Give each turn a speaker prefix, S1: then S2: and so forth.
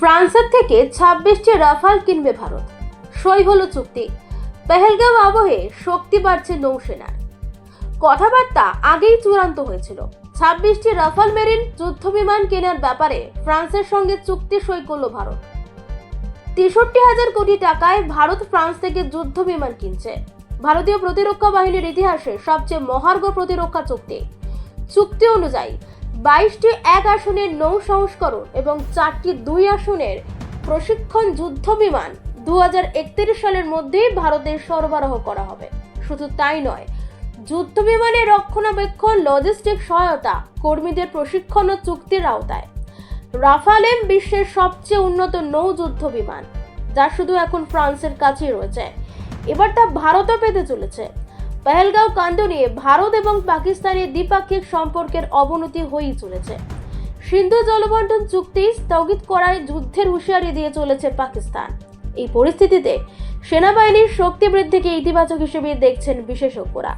S1: ফ্রান্সের থেকে ছাব্বিশটি রাফাল কিনবে ভারত। সই হলো চুক্তি। পেহেলগাঁও আবহে শক্তি বাড়ছে নৌসেনার। কথাবার্তা আগেই চূড়ান্ত হয়েছিল। ছাব্বিশটি রাফাল মেরিন যুদ্ধ বিমান কেনার ব্যাপারে ফ্রান্সের সঙ্গে চুক্তি সই করল ভারত। তেষট্টি হাজার কোটি টাকায় ভারত ফ্রান্স থেকে যুদ্ধ বিমান কিনছে। ভারতীয় প্রতিরক্ষা বাহিনীর ইতিহাসে সবচেয়ে মহার্ঘ প্রতিরক্ষা চুক্তি। চুক্তি অনুযায়ী বাইশটি এক আসনের নৌ সংস্করণ এবং চারটি দুই আসনের প্রশিক্ষণ যুদ্ধ বিমান দু সালের মধ্যেই ভারতে সরবরাহ করা হবে। শুধু তাই নয়, যুদ্ধ বিমানের রক্ষণাবেক্ষণ লজিস্টিক সহায়তা, কর্মীদের প্রশিক্ষণ ও চুক্তির আওতায়। রাফালেম বিশ্বের সবচেয়ে উন্নত নৌ যুদ্ধ বিমান, যা শুধু এখন ফ্রান্সের কাছেই রয়েছে। এবার তা ভারতও পেতে চলেছে। পেহেলগাঁও কাণ্ড নিয়ে ভারত এবং পাকিস্তানের দ্বিপাক্ষিক সম্পর্কের অবনতি হয়েই চলেছে। সিন্ধু জলবন্টন চুক্তি স্থগিত করায় যুদ্ধের হুঁশিয়ারি দিয়ে চলেছে পাকিস্তান। এই পরিস্থিতিতে সেনাবাহিনীর শক্তি বৃদ্ধিকে ইতিবাচক হিসেবে দেখছেন বিশেষজ্ঞরা।